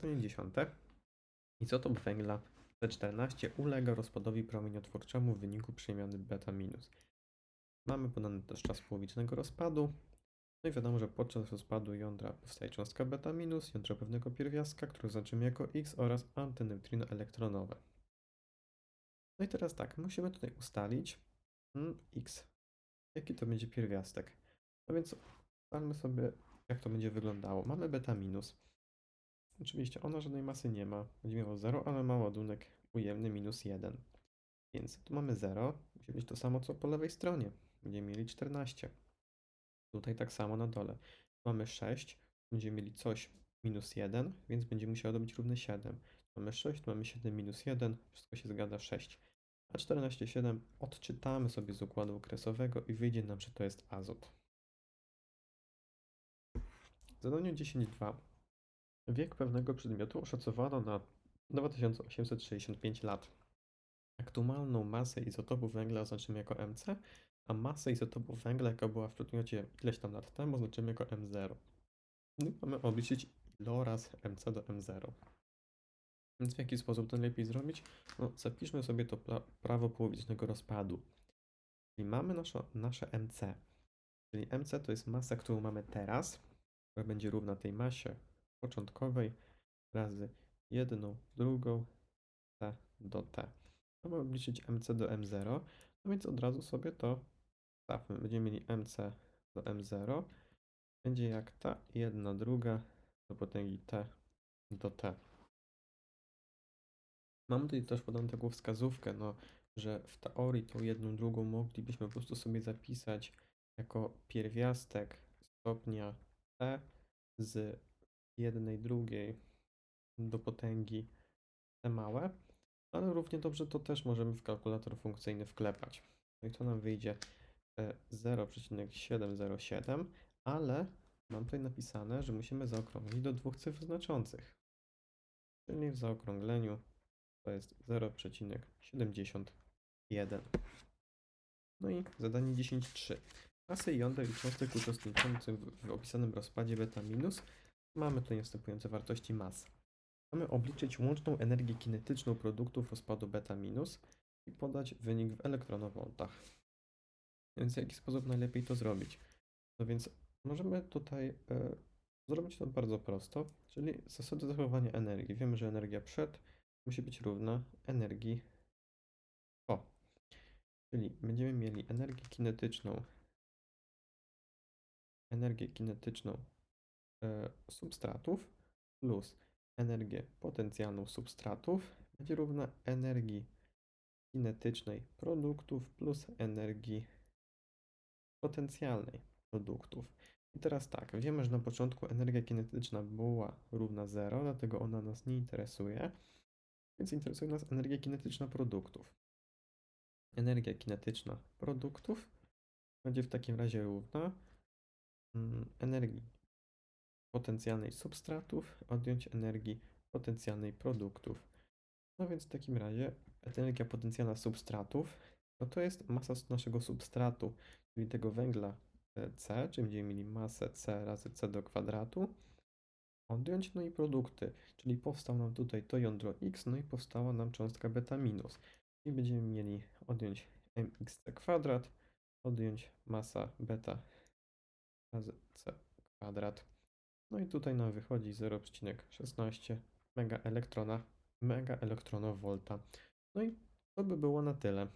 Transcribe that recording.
Zadanie dziesiąte. Izotop węgla C14 ulega rozpadowi promieniotwórczemu w wyniku przemiany beta minus. Mamy podany też czas połowicznego rozpadu. No i wiadomo, że podczas rozpadu jądra powstaje cząstka beta minus, jądro pewnego pierwiastka, które oznaczymy jako X oraz antyneutrino elektronowe. No i teraz tak, musimy tutaj ustalić mm, X. Jaki to będzie pierwiastek? No więc ustalmy sobie, jak to będzie wyglądało. Mamy beta minus. Oczywiście ona żadnej masy nie ma. Będzie miało 0, ale ma ładunek ujemny minus 1. Więc tu mamy 0. Musi być to samo co po lewej stronie. Będziemy mieli 14. Tutaj tak samo na dole. Mamy 6. Będziemy mieli coś minus 1, więc będzie musiało być równe 7. Mamy 6, mamy 7 minus 1. Wszystko się zgadza 6. A 14, 7 odczytamy sobie z układu okresowego i wyjdzie nam, że to jest azot. W zadaniu 10.2 Wiek pewnego przedmiotu oszacowano na 2865 lat. Aktualną masę izotopu węgla oznaczymy jako MC, a masę izotopu węgla, jaka była w przedmiocie ileś tam lat temu, oznaczymy jako M0. No mamy obliczyć iloraz MC do M0. Więc w jaki sposób to lepiej zrobić? No, zapiszmy sobie to pra- prawo połowicznego rozpadu. Czyli mamy nasze, nasze MC. Czyli MC to jest masa, którą mamy teraz, która będzie równa tej masie początkowej razy jedną, drugą, t do t. Mamy obliczyć mc do m0, no więc od razu sobie to stawmy. Będziemy mieli mc do m0, będzie jak ta jedna druga do potęgi t do t. Mam tutaj też podaną taką wskazówkę, no, że w teorii tą jedną drugą moglibyśmy po prostu sobie zapisać jako pierwiastek stopnia t z jednej drugiej do potęgi te małe, ale równie dobrze to też możemy w kalkulator funkcyjny wklepać. No i to nam wyjdzie e, 0,707, ale mam tutaj napisane, że musimy zaokrąglić do dwóch cyfr znaczących. Czyli w zaokrągleniu to jest 0,71. No i zadanie 10.3. Masy jąder i cząstek uczestniczących w, w opisanym rozpadzie beta minus Mamy tutaj następujące wartości mas. Mamy obliczyć łączną energię kinetyczną produktów rozpadu beta minus i podać wynik w elektronowoltach. Więc w jaki sposób najlepiej to zrobić? No więc możemy tutaj e, zrobić to bardzo prosto, czyli zasady zachowania energii. Wiemy, że energia przed musi być równa energii po. Czyli będziemy mieli energię kinetyczną energię kinetyczną substratów plus energię potencjalną substratów będzie równa energii kinetycznej produktów plus energii potencjalnej produktów. I teraz tak, wiemy, że na początku energia kinetyczna była równa 0, dlatego ona nas nie interesuje, więc interesuje nas energia kinetyczna produktów. Energia kinetyczna produktów będzie w takim razie równa mm, energii potencjalnej substratów odjąć energii potencjalnej produktów. No więc w takim razie energia potencjalna substratów no to jest masa naszego substratu, czyli tego węgla e, C, czyli będziemy mieli masę C razy C do kwadratu, odjąć no i produkty, czyli powstał nam tutaj to jądro X, no i powstała nam cząstka beta minus. I będziemy mieli odjąć mxc kwadrat, odjąć masa beta razy C kwadrat. No i tutaj nam wychodzi 0,16 mega elektrona, mega elektronowolta. No i to by było na tyle.